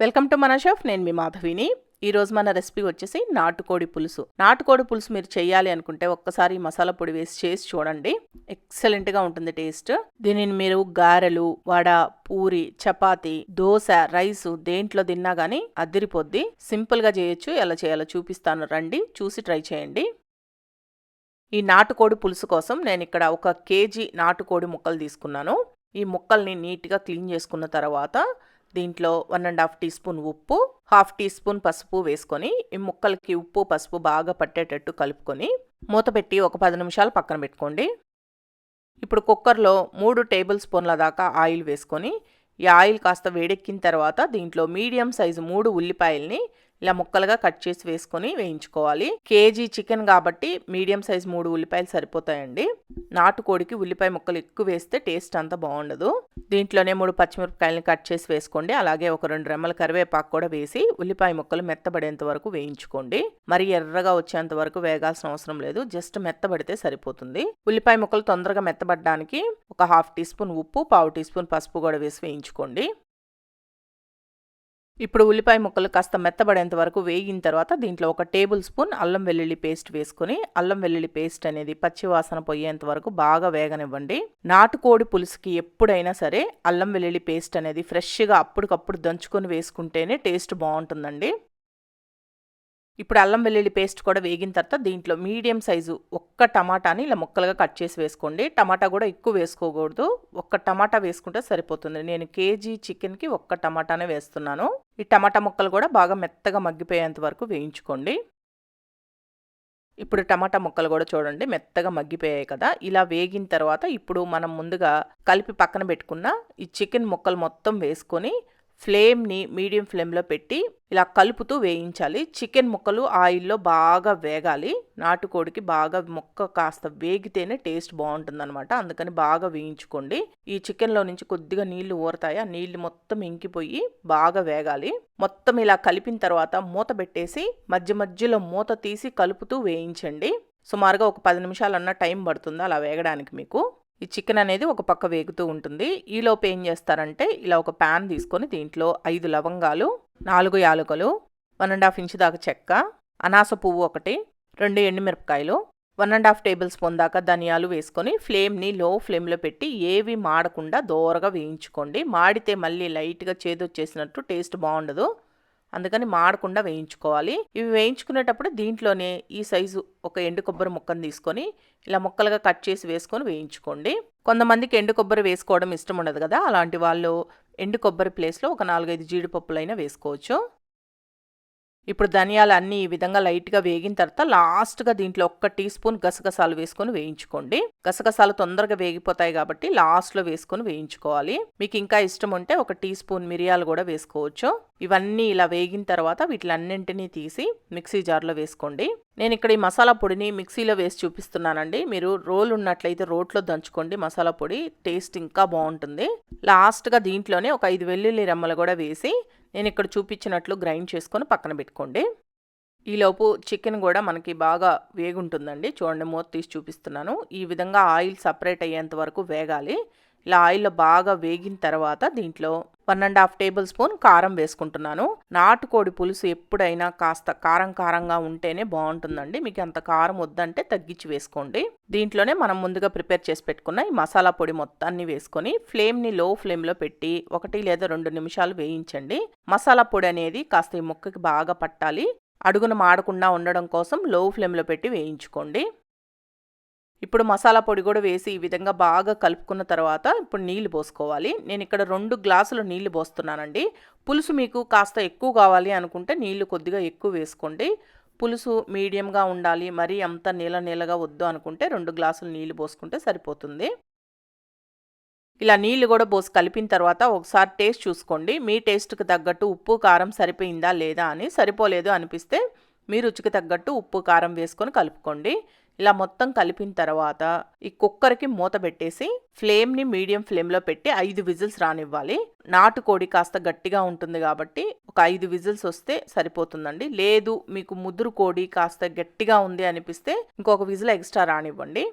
Welcome to మన chef నేను మీ మాధవిని. ఈరోజు మన రెసిపీ వచ్చేసి నాటుకోడి పులుసు. నాటుకోడి పులుసు మీరు చేయాలి అనుకుంటే ఒక్కసారి మసాలా పొడి వేసి చేసి చూడండి. ఎక్సలెంట్గా ఉంటుంది టేస్ట్ దీనిని మీరు గారెలు వడ పూరి చపాతి దోశ రైస్ దేంట్లో తిన్నా కానీ అదిరిపోద్ది. సింపుల్గా చేయొచ్చు ఎలా చేయాలో చూపిస్తాను. రండి చూసి ట్రై చేయండి. ఈ నాటుకోడి పులుసు కోసం నేను ఇక్కడ ఒక కేజీ నాటుకోడి ముక్కలు తీసుకున్నాను. ఈ ముక్కల్ని నీట్గా క్లీన్ చేసుకున్న తర్వాత దీంట్లో one and half teaspoon ఉప్పు హాఫ్ టీ స్పూన్ పసుపు వేసుకొని ఈ ముక్కలకి ఉప్పు పసుపు బాగా పట్టేటట్టు కలుపుకొని మూత పెట్టి ఒక పది నిమిషాలు పక్కన పెట్టుకోండి. ఇప్పుడు కుక్కర్లో మూడు టేబుల్ స్పూన్ల దాకా ఆయిల్ వేసుకొని ఈ ఆయిల్ కాస్త వేడెక్కిన తర్వాత దీంట్లో మీడియం సైజు మూడు ఉల్లిపాయల్ని ఇలా ముక్కలుగా కట్ చేసి వేసుకొని వేయించుకోవాలి. కేజీ చికెన్ కాబట్టి మీడియం సైజ్ మూడు ఉల్లిపాయలు సరిపోతాయండి. నాటుకోడికి ఉల్లిపాయ ముక్కలు ఎక్కువ వేస్తే టేస్ట్ అంత బాగుండదు. దీంట్లోనే మూడు పచ్చిమిరపకాయలను కట్ చేసి వేసుకోండి. అలాగే ఒక రెండు రెమ్మల కరివేపాకు కూడా వేసి ఉల్లిపాయ ముక్కలు మెత్తబడేంత వరకు వేయించుకోండి. మరి ఎర్రగా వచ్చేంత వరకు వేగాల్సిన అవసరం లేదు. జస్ట్ మెత్తబడితే సరిపోతుంది. ఉల్లిపాయ ముక్కలు తొందరగా మెత్తబడడానికి ఒక హాఫ్ టీ స్పూన్ ఉప్పు పావు టీ స్పూన్ పసుపు కూడా వేసి వేయించుకోండి. ఇప్పుడు ఉల్లిపాయ ముక్కలు కాస్త మెత్తబడేంత వరకు వేగిన తర్వాత దీంట్లో ఒక టేబుల్ స్పూన్ అల్లం వెల్లుల్లి పేస్ట్ వేసుకుని అల్లం వెల్లుల్లి పేస్ట్ అనేది పచ్చివాసన పోయేంత వరకు బాగా వేగనివ్వండి. నాటుకోడి పులుసుకి ఎప్పుడైనా సరే అల్లం వెల్లుల్లి పేస్ట్ అనేది ఫ్రెష్గా అప్పటికప్పుడు దంచుకొని వేసుకుంటేనే టేస్ట్ బాగుంటుందండి. ఇప్పుడు అల్లం వెల్లుల్లి పేస్ట్ కూడా వేగిన తర్వాత దీంట్లో మీడియం సైజు ఒక్క టమాటాని ఇలా ముక్కలుగా కట్ చేసి వేసుకోండి. టమాటా కూడా ఎక్కువ వేసుకోకూడదు. ఒక్క టమాటా వేసుకుంటే సరిపోతుంది. నేను కేజీ చికెన్కి ఒక్క టమాటానే వేస్తున్నాను. ఈ టమాటా ముక్కలు కూడా బాగా మెత్తగా మగ్గిపోయేంత వరకు వేయించుకోండి. ఇప్పుడు టమాటా ముక్కలు కూడా చూడండి మెత్తగా మగ్గిపోయాయి కదా. ఇలా వేగిన తర్వాత ఇప్పుడు మనం ముందుగా కలిపి పక్కన పెట్టుకున్న ఈ చికెన్ ముక్కలు మొత్తం వేసుకొని ఫ్లేమ్ని మీడియం ఫ్లేమ్లో పెట్టి ఇలా కలుపుతూ వేయించాలి. చికెన్ ముక్కలు ఆయిల్లో బాగా వేగాలి. నాటుకోడికి బాగా ముక్క కాస్త వేగితేనే టేస్ట్ బాగుంటుందన్నమాట. అందుకని బాగా వేయించుకోండి. ఈ చికెన్లో నుంచి కొద్దిగా నీళ్ళు ఊరతాయి. ఆ నీళ్ళు మొత్తం ఇంకిపోయి బాగా వేగాలి. మొత్తం ఇలా కలిపిన తర్వాత మూత పెట్టేసి మధ్య మధ్యలో మూత తీసి కలుపుతూ వేయించండి. సుమారుగా ఒక పది నిమిషాలన్నా టైం పడుతుంది అలా వేగడానికి మీకు? ఈ చికెన్ అనేది ఒక పక్క వేగుతూ ఉంటుంది. ఈలోపు ఏం చేస్తారంటే ఇలా ఒక ప్యాన్ తీసుకొని దీంట్లో ఐదు లవంగాలు నాలుగు యాలకులు వన్ అండ్ హాఫ్ ఇంచ్ దాకా చెక్క అనాస పువ్వు ఒకటి రెండు ఎండుమిరపకాయలు one and half tablespoon దాకా ధనియాలు వేసుకొని ఫ్లేమ్ని లో ఫ్లేమ్లో పెట్టి ఏవి మాడకుండా దోరగా వేయించుకోండి. మాడితే మళ్ళీ లైట్గా చేదొచ్చేసినట్టు టేస్ట్ బాగుండదు. అందుకని మాడకుండా వేయించుకోవాలి. ఇవి వేయించుకునేటప్పుడు దీంట్లోనే ఈ సైజు ఒక ఎండు కొబ్బరి ముక్కను తీసుకొని ఇలా ముక్కలుగా కట్ చేసి వేసుకొని వేయించుకోండి. కొంతమందికి ఎండు కొబ్బరి వేసుకోవడం ఇష్టం ఉండదు కదా అలాంటి వాళ్ళు ఎండు కొబ్బరి ప్లేస్లో ఒక నాలుగైదు జీడిపప్పులైనా వేసుకోవచ్చు. ఇప్పుడు ధనియాలు అన్నీ ఈ విధంగా లైట్గా వేగిన తర్వాత లాస్ట్గా దీంట్లో ఒక్క టీ స్పూన్ గసగసాలు వేసుకొని వేయించుకోండి. గసగసాలు తొందరగా వేగిపోతాయి కాబట్టి లాస్ట్లో వేసుకొని వేయించుకోవాలి. మీకు ఇంకా ఇష్టం ఉంటే ఒక టీ స్పూన్ మిరియాలు కూడా వేసుకోవచ్చు. ఇవన్నీ ఇలా వేగిన తర్వాత వీటిలన్నింటినీ తీసి మిక్సీ జార్లో వేసుకోండి. నేను ఇక్కడ ఈ మసాలా పొడిని మిక్సీలో వేసి చూపిస్తున్నానండి. మీరు రోల్ ఉన్నట్లయితే రోట్లో దంచుకోండి మసాలా పొడి. టేస్ట్ ఇంకా బాగుంటుంది. లాస్ట్గా దీంట్లోనే ఒక ఐదు వెల్లుల్లి రెమ్మలు కూడా వేసి నేను ఇక్కడ చూపించినట్లు గ్రైండ్ చేసుకొని పక్కన పెట్టుకోండి. ఈలోపు చికెన్ కూడా మనకి బాగా వేగుంటుందండి. చూడండి మూత తీసి చూపిస్తున్నాను. ఈ విధంగా ఆయిల్ సపరేట్ అయ్యేంత వరకు వేగాలి. ఇలా ఆయిల్లో బాగా వేగిన తర్వాత దీంట్లో one and half tablespoon కారం వేసుకుంటున్నాను. నాటుకోడి పులుసు ఎప్పుడైనా కాస్త కారం కారంగా ఉంటేనే బాగుంటుందండి. మీకు అంత కారం వద్దంటే తగ్గించి వేసుకోండి. దీంట్లోనే మనం ముందుగా ప్రిపేర్ చేసి పెట్టుకున్న ఈ మసాలా పొడి మొత్తాన్ని వేసుకొని ఫ్లేమ్ని లో ఫ్లేమ్లో పెట్టి ఒకటి లేదా రెండు నిమిషాలు వేయించండి. మసాలా పొడి అనేది కాస్త ఈ ముక్కకి బాగా పట్టాలి. అడుగున మాడకుండా ఉండడం కోసం లో ఫ్లేమ్లో పెట్టి వేయించుకోండి. ఇప్పుడు మసాలా పొడి కూడా వేసి ఈ విధంగా బాగా కలుపుకున్న తర్వాత ఇప్పుడు నీళ్ళు పోసుకోవాలి. నేను ఇక్కడ రెండు గ్లాసులు నీళ్ళు పోస్తున్నానండి. పులుసు మీకు కాస్త ఎక్కువ కావాలి అనుకుంటే నీళ్ళు కొద్దిగా ఎక్కువ వేసుకోండి. పులుసు మీడియంగా ఉండాలి మరీ అంత నీల నీళ్ళగా వద్దు అనుకుంటే రెండు గ్లాసులు నీళ్ళు పోసుకుంటే సరిపోతుంది. ఇలా నీళ్ళు కూడా పోసి కలిపిన తర్వాత ఒకసారి టేస్ట్ చూసుకోండి. మీ టేస్ట్కి తగ్గట్టు ఉప్పు కారం సరిపోయిందా లేదా అని. సరిపోలేదు అనిపిస్తే మీ రుచికి తగ్గట్టు ఉప్పు కారం వేసుకొని కలుపుకోండి. ఇలా మొత్తం కలిపిన తర్వాత ఈ కుక్కర్కి మూత పెట్టేసి ఫ్లేమ్ని మీడియం ఫ్లేమ్లో పెట్టి ఐదు విజిల్స్ రానివ్వాలి. నాటుకోడి కాస్త గట్టిగా ఉంటుంది కాబట్టి ఒక ఐదు విజిల్స్ వస్తే సరిపోతుందండి. లేదు మీకు ముదురు కోడి కాస్త గట్టిగా ఉంది అనిపిస్తే ఇంకొక విజిల్ ఎక్స్ట్రా రానివ్వండి.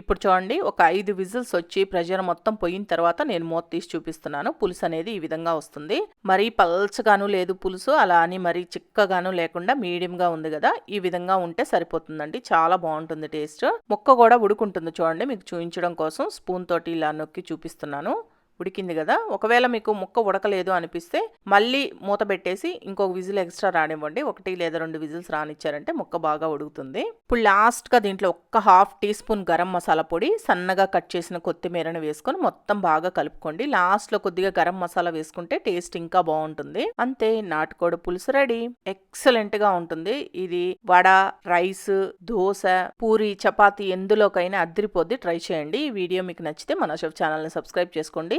ఇప్పుడు చూడండి ఒక ఐదు విజిల్స్ వచ్చి ప్రెషర్ మొత్తం పోయిన తర్వాత నేను మూత తీసి చూపిస్తున్నాను. పులుసు అనేది ఈ విధంగా వస్తుంది. మరీ పల్చగాను లేదు పులుసు అలా అని మరీ చిక్కగాను లేకుండా మీడియంగా ఉంది కదా ఈ విధంగా ఉంటే సరిపోతుందండి. చాలా బాగుంటుంది టేస్ట్. ముక్క కూడా ఉడుకుంటుంది చూడండి మీకు చూపించడం కోసం స్పూన్ తోటి ఇలా నొక్కి చూపిస్తున్నాను. ఉడికింది కదా ఒకవేళ మీకు ముక్క ఉడకలేదు అనిపిస్తే మళ్ళీ మూత పెట్టేసి ఇంకొక విజిల్ ఎక్స్ట్రా రానివ్వండి. ఒకటి లేదా రెండు విజిల్స్ రానిచ్చారంటే ముక్క బాగా ఉడుకుతుంది. ఇప్పుడు లాస్ట్గా దీంట్లో ఒక్క half teaspoon garam masala పొడి సన్నగా కట్ చేసిన కొత్తిమీరను వేసుకొని మొత్తం బాగా కలుపుకోండి. లాస్ట్లో కొద్దిగా గరం మసాలా వేసుకుంటే టేస్ట్ ఇంకా బాగుంటుంది. అంతే నాటుకోడి పులుసు రెడీ. ఎక్సలెంట్గా ఉంటుంది. ఇది వడ రైస్ దోశ పూరి చపాతి ఎందులోకైనా అద్దరిపోద్ది ట్రై చేయండి. ఈ వీడియో మీకు నచ్చితే మన షెఫ్ ఛానల్ని సబ్స్క్రైబ్ చేసుకోండి.